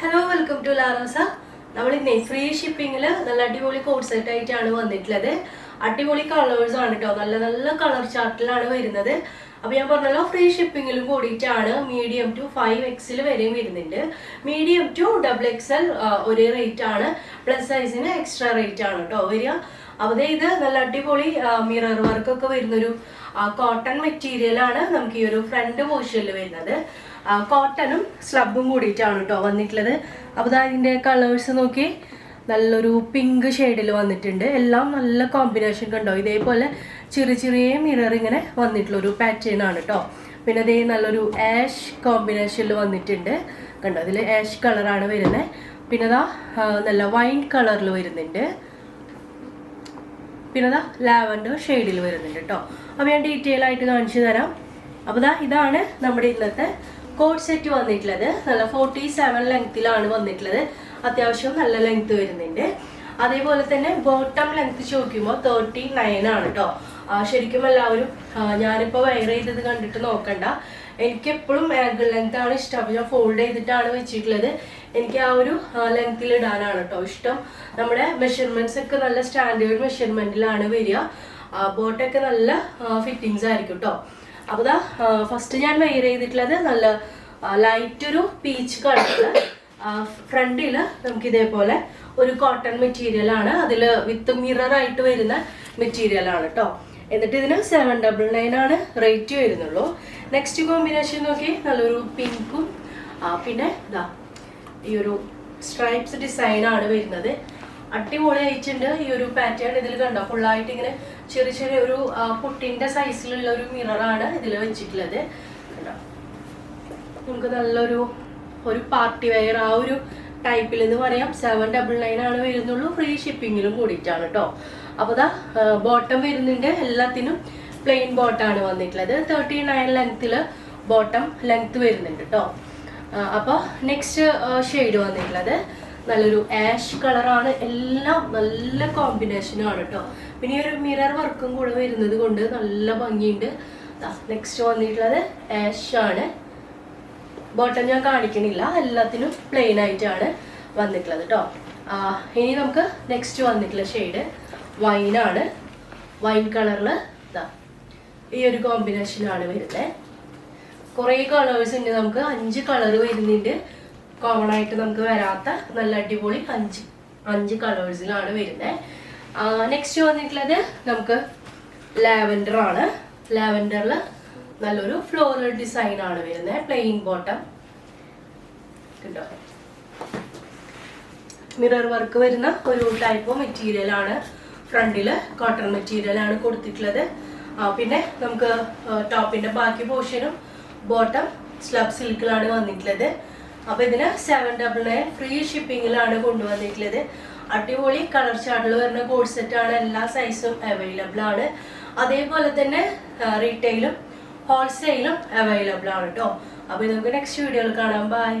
Hello welcome to Larosa നമ്മൾ ഇന്നേ free ഷിപ്പിങ്ങിൽ നല്ല അടിപൊളി കോഡ് സെറ്റ് ആയിട്ടാണ് വന്നിട്ടുള്ളത്. അടിപൊളി കളേഴ്സ് ആണ് കേട്ടോ നല്ല നല്ല കളർ ചാർട്ടിലാണ് വരുന്നത്. അപ്പോൾ ഞാൻ പറഞ്ഞല്ലോ ഫ്രീ ഷിപ്പിങ്ങിലും കൂടിയിട്ടാണ് മീഡിയം ടു ഫൈവ് എക്സിൽ വരെയും വരുന്നുണ്ട്. മീഡിയം ടു ഡബിൾ എക്സൽ ഒരേ റേറ്റ് ആണ്. പ്ലസ് സൈസിന് എക്സ്ട്രാ റേറ്റ് ആണ് കേട്ടോ വരിക. അപ്പോൾ ഇത് നല്ല അടിപൊളി മിറർ വർക്കൊക്കെ വരുന്നൊരു കോട്ടൺ മെറ്റീരിയൽ ആണ് നമുക്ക് ഈ ഒരു ഫ്രണ്ട് പോർഷനിൽ വരുന്നത്. കോട്ടണും സ്ലബും കൂടിയിട്ടാണ് കേട്ടോ വന്നിട്ടുള്ളത്. അപ്പോൾ ദാ ഇതിന്റെ കളേഴ്സ് നോക്കി. നല്ലൊരു പിങ്ക് ഷെയ്ഡിൽ വന്നിട്ടുണ്ട്. എല്ലാം നല്ല കോമ്പിനേഷൻ കണ്ടോ? ഇതേപോലെ ചെറിയ ചെറിയ മിറർ ഇങ്ങനെ വന്നിട്ടുള്ളൊരു പാറ്റേൺ ആണ് കേട്ടോ പിന്നെ അതേ നല്ലൊരു ആഷ് കോമ്പിനേഷനിൽ വന്നിട്ടുണ്ട്. കണ്ടോ? അതിൽ ആഷ് കളറാണ് വരുന്നത് പിന്നെ അതാ നല്ല വൈൻ കളറിൽ വരുന്നുണ്ട്. പിന്നെ അതാ ലാവൻഡർ ഷെയ്ഡിൽ വരുന്നുണ്ട് കേട്ടോ അപ്പോൾ ഞാൻ ഡീറ്റെയിൽ ആയിട്ട് കാണിച്ചു തരാം. അപ്പോൾ ഇതാണ് നമ്മുടെ ഇന്നത്തെ കോഡ് സെറ്റ് വന്നിട്ടുള്ളത്. നല്ല ഫോർട്ടി സെവൻ ലെങ്ത്തിലാണ് വന്നിട്ടുള്ളത്. അത്യാവശ്യം നല്ല ലെങ്ത് വരുന്നുണ്ട്. അതേപോലെ തന്നെ ബോട്ടം ലെങ്ത് ചോദിക്കുമ്പോൾ തേർട്ടി നയൻ ആണ് കേട്ടോ ശരിക്കും എല്ലാവരും ഞാനിപ്പോൾ വെയർ ചെയ്തത് കണ്ടിട്ട് നോക്കണ്ട. എനിക്ക് എപ്പോഴും ആങ്കിൾ ലെങ്ത് ആണ് ഇഷ്ടം. അപ്പോൾ ഞാൻ ഫോൾഡ് ചെയ്തിട്ടാണ് വെച്ചിട്ടുള്ളത്. എനിക്ക് ആ ഒരു ലെങ്ത്തിൽ ഇടാനാണ് കേട്ടോ ഇഷ്ടം. നമ്മുടെ മെഷർമെന്റ്സ് ഒക്കെ നല്ല സ്റ്റാൻഡേർഡ് മെഷർമെന്റിലാണ് വരിക. ബോട്ടൊക്കെ നല്ല ഫിറ്റിങ്സ് ആയിരിക്കും കേട്ടോ അപ്പോൾ ദാ ഫസ്റ്റ് ഞാൻ വെയർ ചെയ്തിട്ടുള്ളത് നല്ല ലൈറ്റ് ഒരു പീച്ച് കളറിൽ ഫ്രണ്ടിൽ നമുക്ക് ഇതേപോലെ ഒരു കോട്ടൺ മെറ്റീരിയൽ ആണ്. അതിൽ വിത്ത് മിറർ ആയിട്ട് വരുന്ന മെറ്റീരിയൽ ആണ് കേട്ടോ എന്നിട്ട് ഇതിന് സെവൻ ഡബിൾ നയൻ ആണ് റേറ്റ് വരുന്നുള്ളൂ. നെക്സ്റ്റ് കോമ്പിനേഷൻ നോക്കി നല്ലൊരു പിങ്കും പിന്നെ ഇതാ ഈ ഒരു സ്ട്രൈപ്സ് ഡിസൈൻ ആണ് വരുന്നത്. അടിപൊളി അയച്ചിട്ടുണ്ട് ഈ ഒരു പാറ്റേൺ ഇതിൽ കണ്ടോ? ഫുള്ളായിട്ട് ഇങ്ങനെ ചെറിയ ചെറിയ ഒരു ആ, പുട്ടിന്റെ സൈസിലുള്ള ഒരു മിററാണ് ഇതിൽ വെച്ചിട്ടുള്ളത്. കണ്ടോ? നമുക്ക് നല്ലൊരു ഒരു പാർട്ടി വെയർ ആ ഒരു ടൈപ്പിൽ എന്ന് പറയാം. സെവൻ ഡബിൾ നയൻ ആണ് വരുന്നുള്ളൂ. ഫ്രീ ഷിപ്പിങ്ങിലും കൂടിയിട്ടാണ് കേട്ടോ അപ്പോൾ ദാ ബോട്ടം വരുന്നുണ്ട്. എല്ലാത്തിനും പ്ലെയിൻ ബോട്ടാണ് വന്നിട്ടുള്ളത്. തേർട്ടി നയൻ ലെങ്ത്തിൽ ബോട്ടം ലെങ്ത് വരുന്നുണ്ട് കേട്ടോ അപ്പോൾ നെക്സ്റ്റ് ഷെയ്ഡ് വന്നിട്ടുള്ളത്. നല്ലൊരു ആഷ് കളറാണ് എല്ലാം നല്ല കോമ്പിനേഷനാണ് കേട്ടോ പിന്നെ ഈ ഒരു മിറർ വർക്കും കൂടെ വരുന്നത് കൊണ്ട് നല്ല ഭംഗിയുണ്ട്. നെക്സ്റ്റ് വന്നിട്ടുള്ളത് ആഷ് ആണ്. ബോട്ടം ഞാൻ കാണിക്കണില്ല. എല്ലാത്തിനും പ്ലെയിൻ ആയിട്ടാണ് വന്നിട്ടുള്ളത് കേട്ടോ ഇനി നമുക്ക് നെക്സ്റ്റ് വന്നിട്ടുള്ള ഷെയ്ഡ് വൈനാണ് വൈൻ കളറിൽ ഇതാ ഈ ഒരു കോമ്പിനേഷനാണ് വരുന്നത് കുറേ കളേഴ്സ് ഉണ്ട് നമുക്ക്. അഞ്ച് കളർ വരുന്നുണ്ട്. കോമൺ ആയിട്ട് നമുക്ക് വരാത്ത നല്ല അടിപൊളി അഞ്ച് അഞ്ച് കളേഴ്സിലാണ് വരുന്നത് നെക്സ്റ്റ് വന്നിട്ടുള്ളത് നമുക്ക് ലാവൻഡർ ആണ്. ലാവൻഡറിൽ നല്ലൊരു ഫ്ലോറൽ ഡിസൈൻ ആണ് വരുന്നത് പ്ലെയിൻ ബോട്ടം കിട്ടോ മിറർ വർക്ക് വരുന്ന ഒരു ടൈപ്പ് മെറ്റീരിയൽ ആണ്. ഫ്രണ്ടിൽ കോട്ടൺ മെറ്റീരിയൽ ആണ് കൊടുത്തിട്ടുള്ളത്. പിന്നെ നമുക്ക് ടോപ്പിന്റെ ബാക്കി പോർഷനും ബോട്ടം സ്ലബ് സിൽക്കിലാണ് വന്നിട്ടുള്ളത്. അപ്പൊ ഇതിന് സെവൻ ഡബിൾ നയൻ ഫ്രീ ഷിപ്പിങ്ങിലാണ് കൊണ്ടുവന്നിട്ടുള്ളത്. അടിപൊളി കളർ ചാർട്ടിൽ വരുന്ന കോഡ് സെറ്റ് ആണ്. എല്ലാ സൈസും അവൈലബിൾ ആണ്. അതേപോലെ തന്നെ റീറ്റെയിലും ഹോൾസെയിലും അവൈലബിൾ ആണ് കേട്ടോ അപ്പൊ ഇത് നമുക്ക് നെക്സ്റ്റ് വീഡിയോയിൽ കാണാം. ബൈ